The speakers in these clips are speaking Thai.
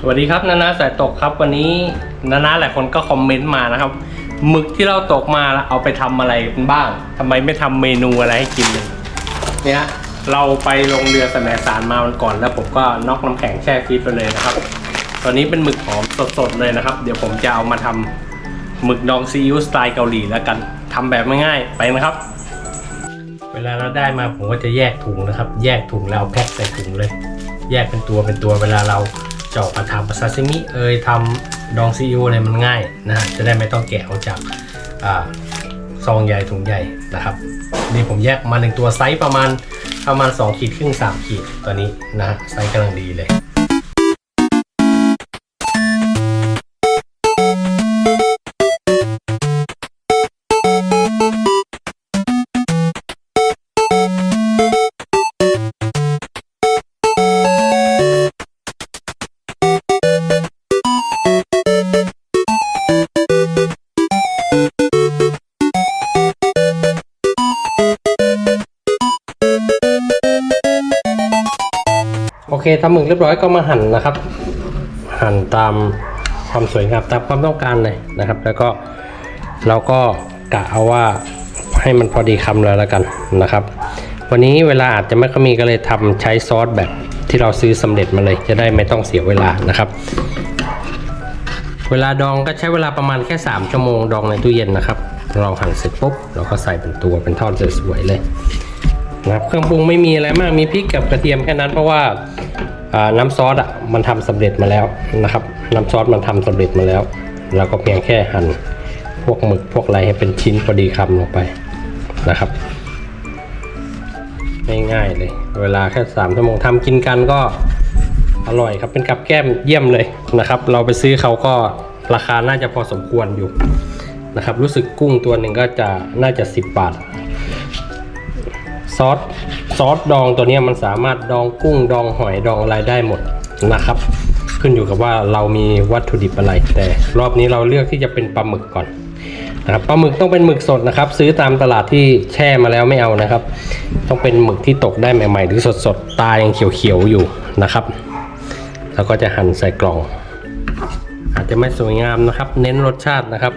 สวัสดีครับนานาสายตกครับ วันนี้นานาหลายคนก็คอมเมนต์มานะครับหมึกที่เราตกมาแล้วเอาไปทำอะไรบ้างทำไมไม่ทำเมนูอะไรให้กินเลยเนี่ยเราไปลงเรือแสมสารมาวันก่อน แล้วผมก็น็อกน้ำแข็งแช่ฟรีซไปเลยนะครับ ตอนนี้เป็นหมึกหอมสดๆเลยนะครับ เดี๋ยวผมจะเอามาทำหมึกดองซีอิ๊วสไตล์เกาหลีแล้วกันทำแบบง่ายๆไปนะครับ เวลาเราได้มาผมก็จะแยกถุงนะครับ แยกถุงแล้วแพ็คใส่ถุงเลย แยกเป็นตัวเป็นตัวเวลาเราจะออกมาทำซาซิมิเอยทำดองซีอิ๊วอะไรมันง่ายนะจะได้ไม่ต้องแกะออกจากอซองใหญ่ถุงใหญ่นะครับนี่ผมแยกมาหนึ่งตัวไซส์ประมาณประมาณ 2 ขีดครึ่ง3ขีดตัวนี้นะฮะไซส์กำลังดีเลย ทำหมึกเรียบร้อยก็มาหั่นนะครับ หั่นตามความสวยงามตามความต้องการเลยนะครับ แล้วก็เราก็กะเอาว่าให้มันพอดีคำแล้วแล้วกันนะครับ วันนี้เวลาอาจจะไม่ค่อยมีก็เลยทำใช้ซอสแบบที่เราซื้อสำเร็จมาเลย จะได้ไม่ต้องเสียเวลานะครับ เวลาดองก็ใช้เวลาประมาณแค่ 3 ชั่วโมงดองในตู้เย็นนะครับ เราหั่นเสร็จปุ๊บเราก็ใส่เป็นตัวเป็นทอนสวยๆเลย นะครับเครื่องปรุงไม่มีอะไรมากมีพริกกับกระเทียมแค่นั้นเพราะว่าน้ำซอสอะมันทำสำเร็จมาแล้วนะครับ น้ำซอสมันทำสำเร็จมาแล้วเราก็เพียงแค่หั่นพวกหมึกพวกอะไรให้เป็นชิ้นพอดีคำลงไปนะครับง่ายๆเลย เวลาแค่สามชั่วโมงทำกินกันก็อร่อยครับเป็นกับแก้มเยี่ยมเลยนะครับ เราไปซื้อเขาก็ราคาน่าจะพอสมควรอยู่นะครับ รู้สึกกุ้งตัวหนึ่งก็จะน่าจะ 10 บาท ซอสซอสดองตัวนี้มันสามารถดองกุ้งดองหอยดองอะไรได้หมดนะครับ ขึ้นอยู่กับว่าเรามีวัตถุดิบอะไร แต่รอบนี้เราเลือกที่จะเป็นปลาหมึกก่อนนะครับปลาหมึกต้องเป็นหมึกสดนะครับ ซื้อตามตลาดที่แช่มาแล้วไม่เอานะครับ ต้องเป็นหมึกที่ตกได้ใหม่ๆหรือสดๆตายังเขียวๆอยู่นะครับ แล้วก็จะหั่นใส่กล่อง อาจจะไม่สวยงามนะครับ เน้นรสชาตินะครับ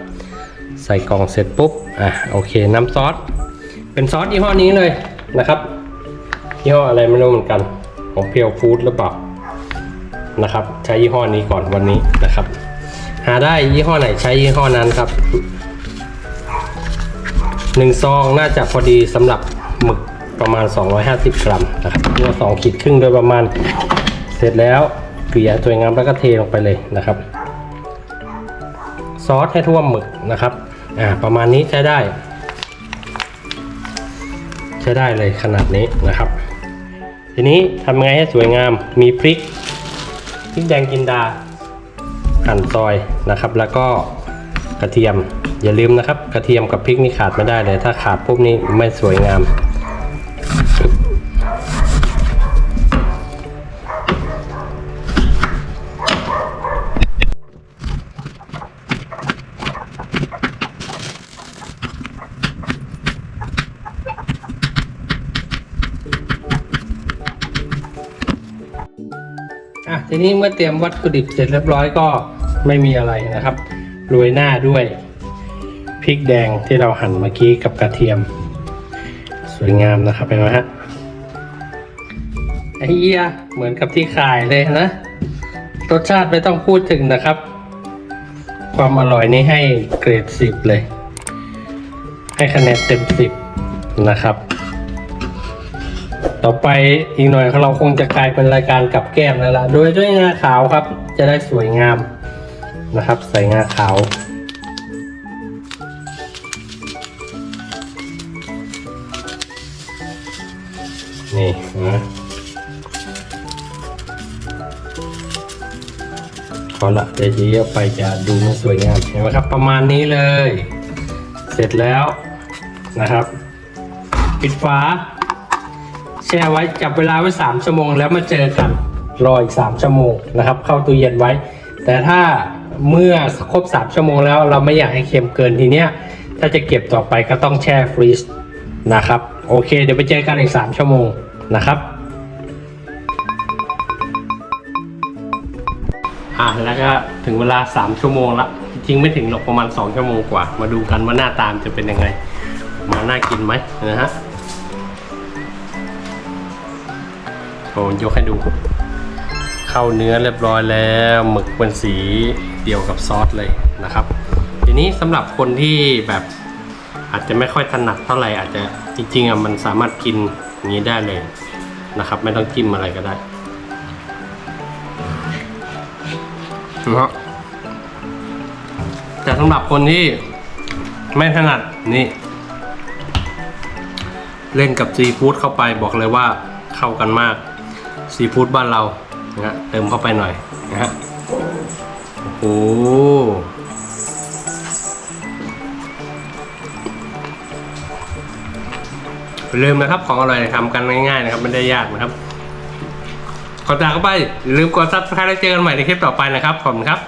ใส่กล่องเสร็จปุ๊บอะโอเค น้ำซอสเป็นซอสยี่ห้อนี้เลย นะครับยี่ห้ออะไรไม่รู้เหมือนกันของเพียวฟู้ดหรือเปล่านะครับใช้ยี่ห้อนี้ก่อนวันนี้นะครับ หาได้ยี่ห้อไหนใช้ยี่ห้อนั้นครับหนึ่งซองน่าจะพอดีสำหรับหมึกประมาณ 250 กรัมนะครับตัวสองขีดครึ่งโดยประมาณเสร็จแล้วเกลี่ยสวยงามแล้วก็เทลงไปเลยนะครับ ซอสให้ท่วมหมึกนะครับอ่าประมาณนี้ใช้ได้ ใช้ได้เลยขนาดนี้นะครับ ทีนี้ทำไงให้สวยงามมีพริกพริกแดงกินดาหั่นซอยนะครับ แล้วก็กระเทียมอย่าลืมนะครับ กระเทียมกับพริกนี่ขาดไม่ได้เลย ถ้าขาดปุ๊บนี่ไม่สวยงาม ทีนี้เมื่อเตรียมวัตถุดิบเสร็จเรียบร้อยก็ไม่มีอะไรนะครับโรยหน้าด้วยพริกแดงที่เราหั่นเมื่อกี้กับกระเทียม สวยงามนะครับเห็นไหมฮะไอ้เหี้ยเหมือนกับที่ขายเลยนะ รสชาติไม่ต้องพูดถึงนะครับ ความอร่อยนี่ให้เกรดสิบเลย ให้คะแนนเต็มสิบนะครับ ต่อไปอีกหน่อยเราคงจะกลายเป็นรายการกับแก้มแล้วล่ะ โดยด้วยงาขาวครับ จะได้สวยงามนะครับ ใส่งาขาว นี่นะพอละเดี๋ยวจะเยอะไปจะดูไม่สวยงามเห็นไหมครับ ประมาณนี้เลย เสร็จแล้วนะครับ ปิดฝา ช่ไว้จับเวลาไว้ 3 ชั่วโมง แล้วมาเจอกันรออีก 3 ชั่วโมงนะครับ เข้าตู้เย็นไว้ แต่ถ้าเมื่อครบ 3 ชั่วโมงแล้วเราไม่อยากให้เค็มเกินทีเนี้ยถ้าจะเก็บต่อไปก็ต้องแช่ฟรีซนะครับโอเค เดี๋ยวไปเจอกันอีก 3 ชั่วโมงนะครับอะแล้วก็ถึงเวลา 3 ชั่วโมงละจริงไม่ถึงหรอกประมาณ 2 ชั่วโมงกว่า มาดูกันว่าหน้าตามจะเป็นยังไง มาน่ากินไหมนะฮะ โอ้ยกให้ดู เข้าเนื้อเรียบร้อยแล้วหมึกเป็นสีเดียวกับซอสเลยนะครับ ทีนี้สำหรับคนที่แบบอาจจะไม่ค่อยถนัดเท่าไหร่อาจจะจริงๆอะมันสามารถกินอย่างนี้ได้เลยนะครับ ไม่ต้องจิ้มอะไรก็ได้นะฮะแต่สำหรับคนที่ไม่ถนัดนี่ เล่นกับซีฟู้ดเข้าไปบอกเลยว่าเข้ากันมาก ซีฟู้ดบ้านเรานะฮะเติมเข้าไปหน่อยนะฮะโอ้โหลืมนะครับของอร่อยทำกันง่ายๆนะครับไม่ได้ยากนะครับขอจากเข้าไปอย่าลืมกดซับสไครต์แล้วเจอกันใหม่ในคลิปต่อไปนะครับขอบคุณครับ